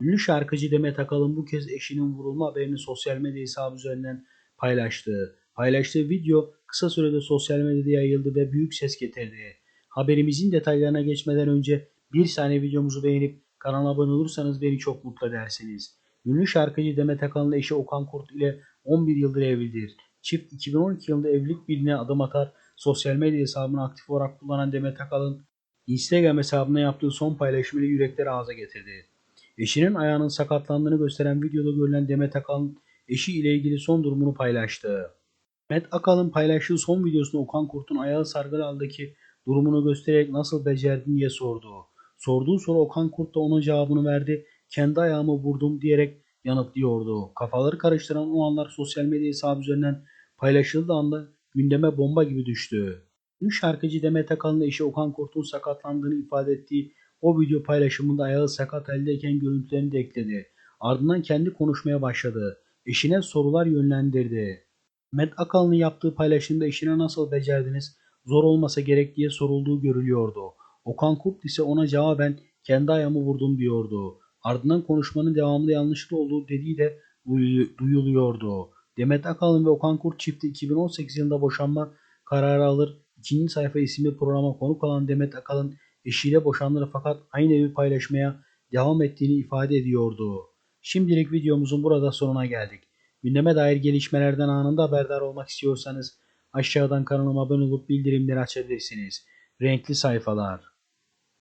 Ünlü şarkıcı Demet Akalın bu kez eşinin vurulma haberini sosyal medya hesabı üzerinden paylaştı. Paylaştığı video kısa sürede sosyal medyada yayıldı ve büyük ses getirdi. Haberimizin detaylarına geçmeden önce bir saniye videomuzu beğenip kanala abone olursanız beni çok mutlu edersiniz. Ünlü şarkıcı Demet Akalın eşi Okan Kurt ile 11 yıldır evlidir. Çift 2012 yılında evlilik birliğine adım atar, sosyal medya hesabını aktif olarak kullanan Demet Akalın, Instagram hesabına yaptığı son paylaşımıyla yürekleri ağza getirdi. Eşinin ayağının sakatlandığını gösteren videoda görülen Demet Akalın eşi ile ilgili son durumunu paylaştı. Demet Akalın paylaştığı son videosunda Okan Kurt'un ayağı sargılı haldeki durumunu göstererek nasıl becerdin diye sordu. Sorduğu soru Okan Kurt da onun cevabını verdi. Kendi ayağımı vurdum diyerek yanıtlıyordu. Kafaları karıştıran o anlar sosyal medya hesabı üzerinden paylaşıldığı anda gündeme bomba gibi düştü. Ünlü şarkıcı Demet Akalın eşi Okan Kurt'un sakatlandığını ifade ettiği o video paylaşımında ayağı sakat haldeyken görüntülerini de ekledi. Ardından kendi konuşmaya başladı. Eşine sorular yönlendirdi. Met Akalın'ın yaptığı paylaşımda eşine nasıl becerdiniz, zor olmasa gerek diye sorulduğu görülüyordu. Okan Kurt ise ona cevaben kendi ayağımı vurdum diyordu. Ardından konuşmanın devamında yanlışlıkla olduğu dediği de duyu- duyuluyordu. Demet Akalın ve Okan Kurt çifti 2018 yılında boşanma kararı alır. İkinci sayfa isimli programa konuk olan Demet Akalın eşiyle boşandı fakat aynı evi paylaşmaya devam ettiğini ifade ediyordu. Şimdilik videomuzun burada sonuna geldik. Gündeme dair gelişmelerden anında haberdar olmak istiyorsanız aşağıdan kanalıma abone olup bildirimleri açabilirsiniz. Renkli sayfalar.